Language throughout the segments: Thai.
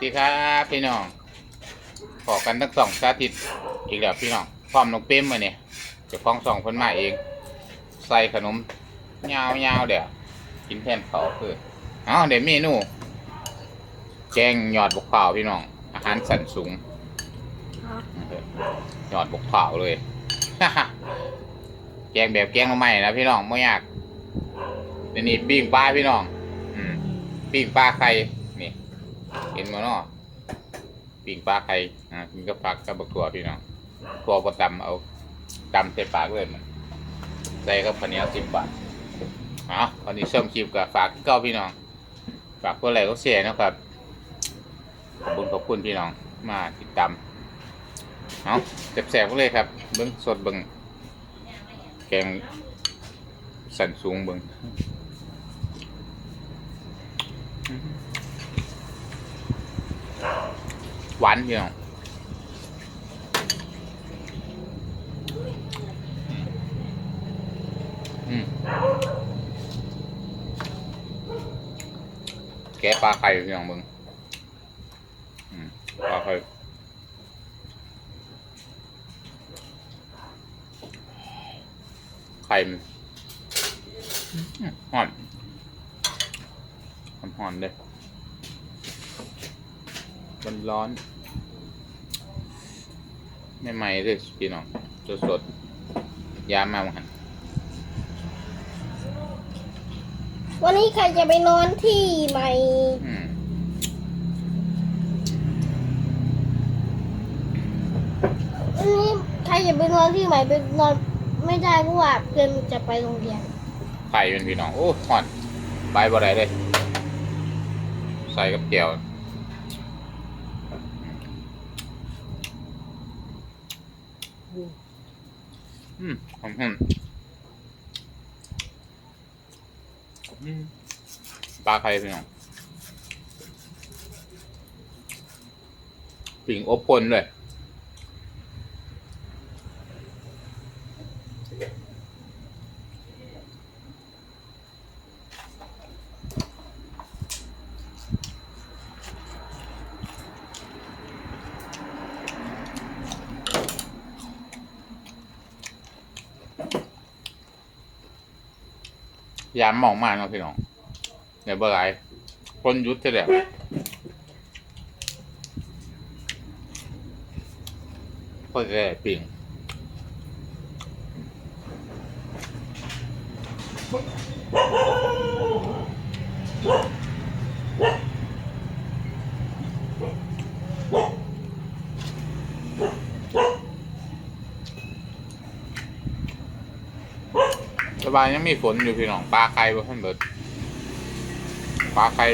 ดีครับพี่น้องขอกันทั้งสองสาธิตอีกแล้วพี่น้องพร้อมน้องเป้มมาเนี่ยจะฟ้องสองคนมาเอง ใส่ขนมยาวๆเดี๋ยวกินแทนเขาคือเอาเดี๋ยวเมนูแกงหยอดบกเผาพี่น้อง อาหารสันสูงหยอดบกเผาเลยแกงแบบแกงมาใหม่นะพี่น้องไม่ยากเดี๋ยวนี้ปิ้งปลาพี่น้องอืมปิ้งปลาไข่นี่ เห็นมาเนาะปิ้งปลาไข่อ่ากินกับผักกับบักถั่วพี่น้องถั่วก็ตำเอาตำใส่ปากเลยมันใส่กับข้าวเหนียวสิบบาทเอ๋อวันนี้ช่องคลิปกับฝากเก้าพี่น้อง ฝากกดไลค์กดแชร์นะครับ ขอบคุณขอบคุณพี่น้องมาติดตามเอาแสบๆก็เลยครับ เบิ้งสดเบิ้งแกงสันสูงเบิ้ง หวานพี่น้องอืมแกปลาไข่พี่น้องเบิ้งปลาไข่ไข่มันอืมหอนหอนหอนๆเลยมันร้อน ไม่ไหม้เลยพี่น้องสดสดๆยามมาหันวันนี้ใครจะไปนอนที่ใหม่อืมวันนี้ใครจะไปนอนที่ใหม่ไปนอนไม่ได้เพราะว่าเพื่อนจะไปโรงเรียนไข่เป็นพี่น้อง โอ้หอนไปบ่ได้เลย ใส่กับเกี่ยว อืมหอมหอมปลาไข่พี่น้องปิ่งอบปนเลย ยามหมองมากเนาะพี่น้องเดี๋ยวเบอร์ไรคนยุดเท่าไหร่ก็จะได้ปิ่ง สบายยังมีฝนอยู่พี่น้องปลาไก่บ่ทันเบิดปลาไก่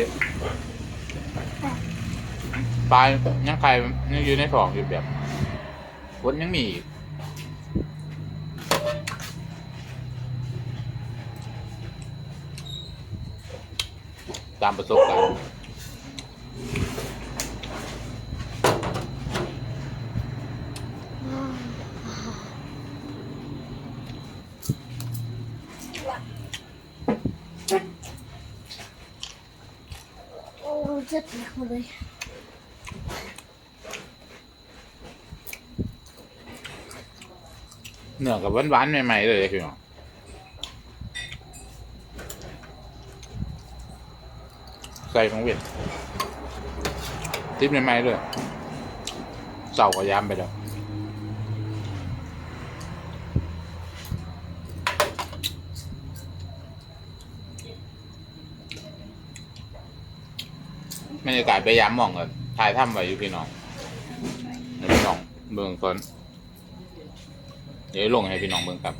ปลายังไก่ยังอยู่ในท้องอยู่แบบฝนยังมีอีกตามประสบการณ์ เจ็บหนักหมดเลยเนื้อกับหวานๆใหม่ๆเลยพี่น้องใส่ของเวียดทิปใหม่ๆเลยเสาก็ย้ำไปแล้ว บรรยากาศไปยามมองกันถ่ายถ้ำไว้อยู่พี่น้องให้พี่น้องเมืองก่อนเดี๋ยวลงให้พี่น้องเมืองครับ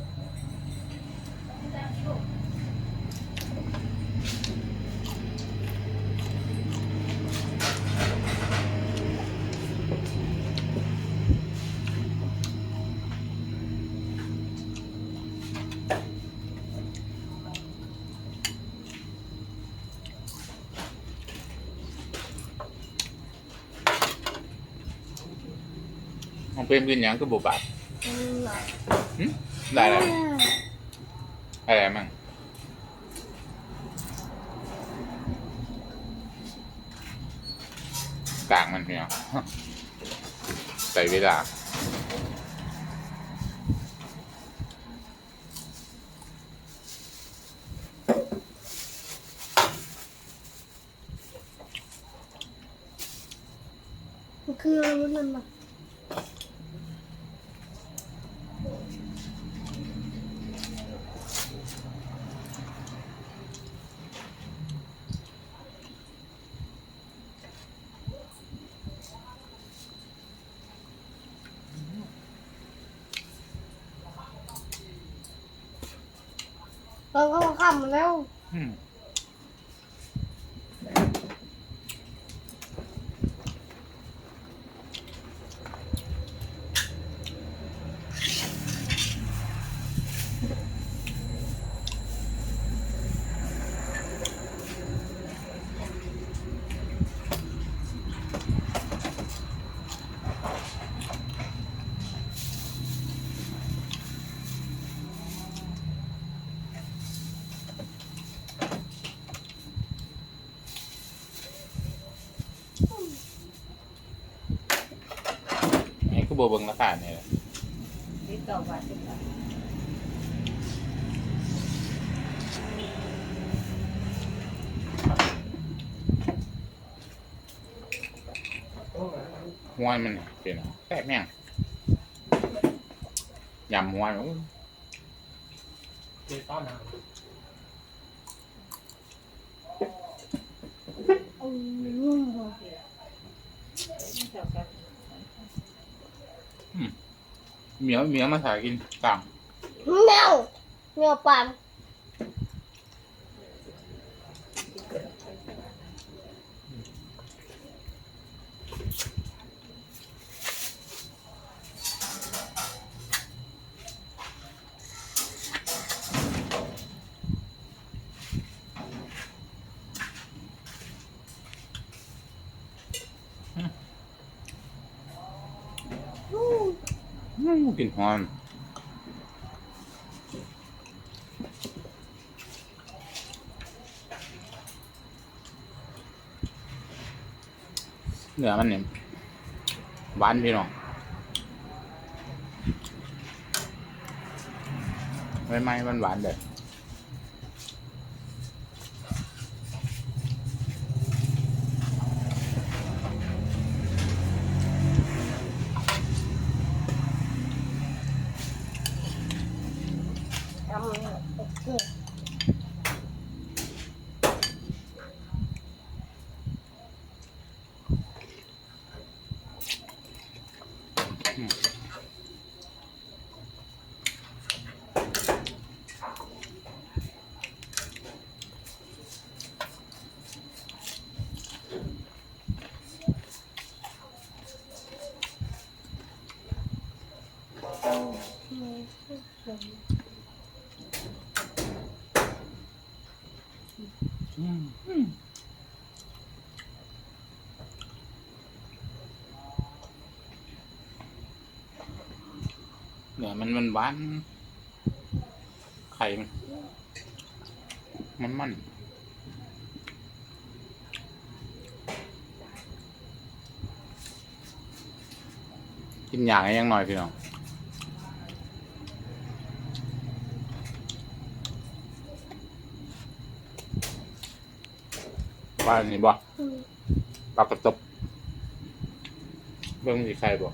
ของเป็นกินหยังคือบุบาทอืมหึได้แล้วอะไรมั่งต่างมันเพียงใส่เวลา มันคืออะไรนั่นน่ะ เราก็ข้ามมาแล้ว บเบิงราคาเนี่ยติดต่อวัดติดต่อหัวมันเป็นแซ่บแม่งยำหัวมันอู้เจต้อนอืม เหมียวเหมียวมาถ่ายกินต่างแมวแมวปาน กลิ่นหอนเนื้อมันเนี่ยหวานพี่น้องไม่ไม่หวานหวานเลย เนื้อมันมันหวาน ไข่ มัน มันมันกินอย่างให้ยังหน่อยพี่น้อง ว่าอันนี่บ่อืมปลากระตบเบิ่งมีใครบ่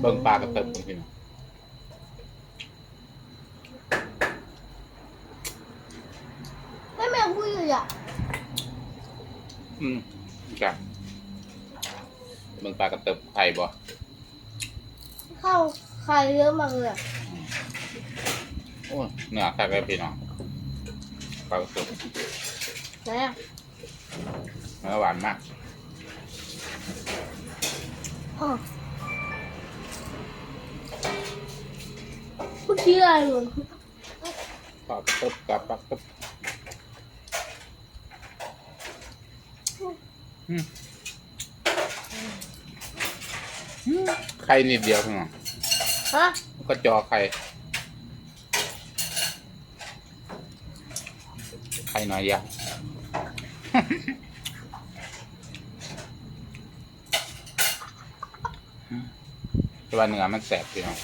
เบิ่งปลากระตบพี่น้องไม่แมวพูดอยู่อะอืมจ้ะเบิ่งปลากระตบไข่บ่ข้าวไข่เยอะมากเลยอะโอ้ยเนื้อแซ่บเลยพี่น้อง ปลากระตบไหนอะเนื้อหวานมากอ๋อเมื่อกี้อะไรหล่นปลากระตบกับปลากระตบอืมอืมไข่นิดเดียวพี่น้องฮะ ก็จอไข่ ข่หน่อยเดียวแต่ว่าเนื้อมันแสบพี่น้อง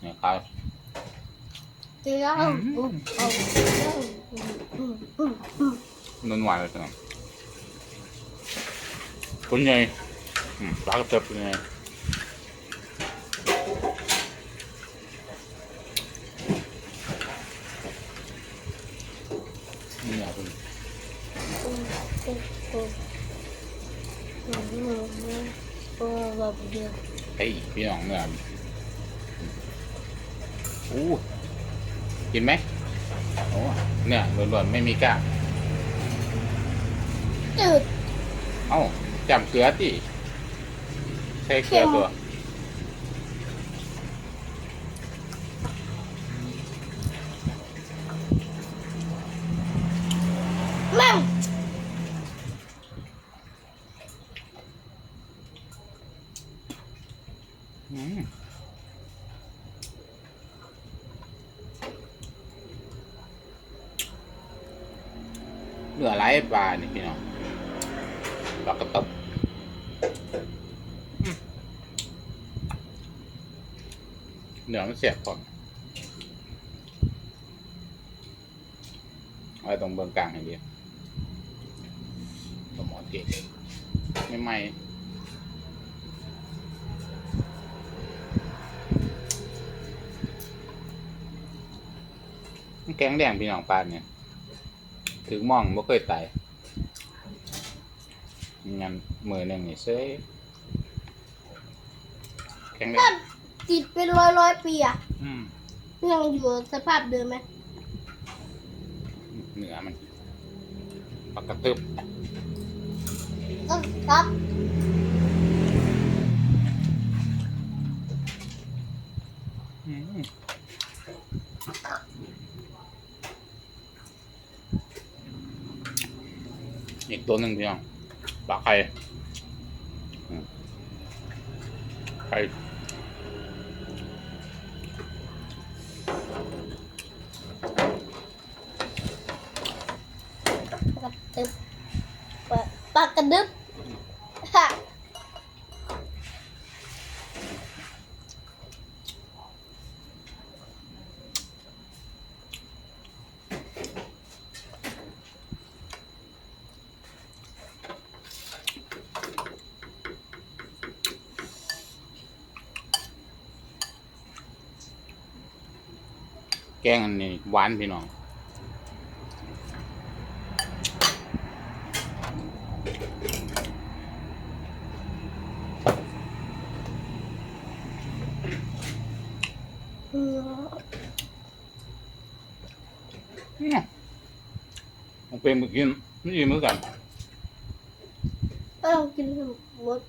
เนี่ยครับเตี้ยวนุ่นหวานเลยพี่น้องคุณยัยปลากระเทียมคุณยัย พี่น้องเนื้ออู้กินไหมโอ้เนื้อล้วนๆไม่มีกล้างจืดเอ้าจำเกลือติใช้เกลือตัว แม่ง อืมเนื้อไหลปลานี่พี่น้องปลากระตบอืมเนื้อมันเสียบก่อนเอาไว้ตรงเบื้องกลางให้ดีสมอเทศไม่ไหม แกงแดงพี่น้องปานเนี่ย ถึงมองบ่เคยไตายงั้นมือหนึ่งนี่เซ้ยแกงแดถ้างติดเป็นร้อยร้อยปีอะอืมยังอยู่สภาพเดิมไหมเหนือมันปากกระตึบก็ครับ อีกตัวหนึ่งพี่น้องปลาไข่อืมไข่ ปากกระดึบปากปากกระดึบฮะ แกงอันนี้หวานพี่น้องอืมอืมมันเป็นมือกินไม่ดีมือกันก็ลองกินให้หมด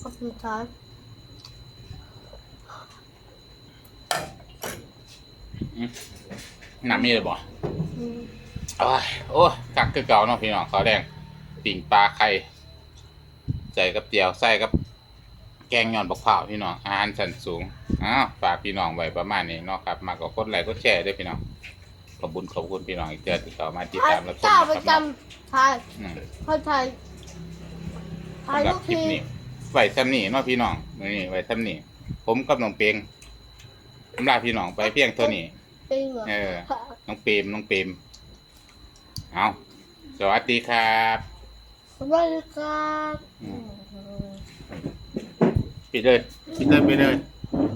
ขอบคุณครับ น้ำมีเลยบ่อืมโอ้ยโอ้ยกักคือเก่าเนาะพี่น้องขาวแดงปิ่งปลาไข่ใส่กับเจียวใส่กับ แกงยอนบักเผาวพี่น้องอาหารชั้นสูงอ้าวฝากพี่น้องไว้ประมาณนี้เนาะครับมากกว่ากดไลค์กดแชร์ด้วยพี่น้องขอบคุณขอบคุณพี่น้องอีกเดือนที่เข้ามาติดตามรับชมเจ้านะประครับจเนาะำถ่ายอืม เขาถ่ายถ่ายสำหรัลูบกคลิปทีนี้ไว้ซ้ำนี่เนาะพี่น้องมื้อนี่ไว้ซ้ำนี่ผมกับน้องเปียงสำหรับพี่น้องไปเพียงเท่านี้ เป็นเหรอเออ น้องเปรมน้องเปรมเอาสวัสดีครับสวัสดีครับ อืมปิดเลยปิดเลยปิดเลย